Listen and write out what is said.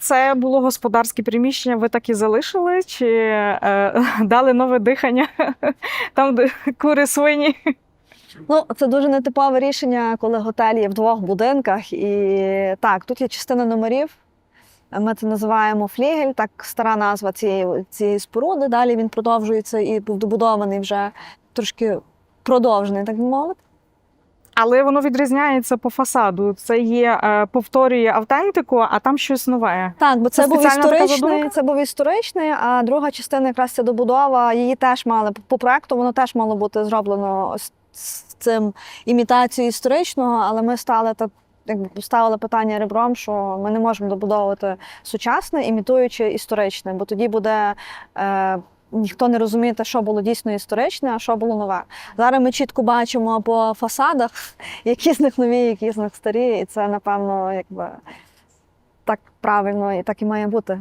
Це було господарське приміщення. Ви так і залишили? Чи е, дали нове дихання? Там де кури свині? Ну, це дуже нетипове рішення, коли готель є в двох будинках. І так, тут є частина номерів. Ми це називаємо флігель, так стара назва цієї, цієї споруди. Далі він продовжується і був добудований вже трошки продовжений, так би мовити. Але воно відрізняється по фасаду. Це є е, повторює автентику, а там щось нове. Так, бо це, Це був історичний, це був історичний, а друга частина якраз ця добудова, її теж мали по проекту, воно теж мало бути зроблено з, цим імітацією історичного, але ми стали так. Якби поставили питання ребром, що ми не можемо добудовувати сучасне, імітуючи історичне, бо тоді буде е, ніхто не розуміє, що було дійсно історичне, а що було нове. Зараз ми чітко бачимо по фасадах, які з них нові, які з них старі, і це напевно якби так правильно і так і має бути.